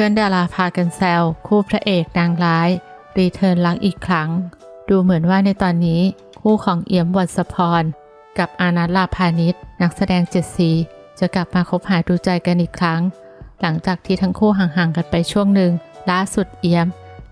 พื่อนดาราพากันแซวคู่พระเอกนางร้าย รีเทิร์นรักอีกครั้ง ดูเหมือนว่าในตอนนี้คู่ของเอี่ยมวัศพร กับอานัทลาพานิชนักแสดงเจ็ดสีจะกลับมาคบหาดูใจกันอีกครั้ง หลังจากที่ทั้งคู่ห่างๆกันไปช่วงหนึ่งล่าสุดเอี่ยม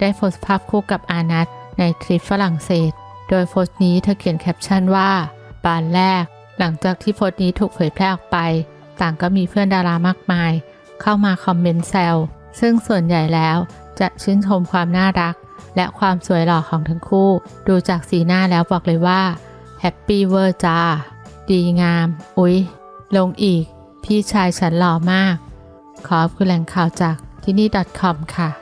ได้โพสต์ภาพคู่กับอานัทในทริปฝรั่งเศส โดยโพสต์นี้เธอเขียนแคปชั่นว่าบานแรก หลังจากที่โพสต์นี้ถูกเผยแพร่ออกไป ต่างก็มีเพื่อนดารามากมาย เข้ามาคอมเมนต์แซว ซึ่งส่วนใหญ่แล้วจะชื่นชมความน่ารัก และความสวยหล่อของทั้งคู่ ดูจากสีหน้าแล้วบอกเลยว่าแฮปปี้เวอร์จ้า ดีงาม อุ๊ย ลงอีก พี่ชายฉันหล่อมาก ขอบคุณแหล่งข่าวจากที่นี่ .com ค่ะ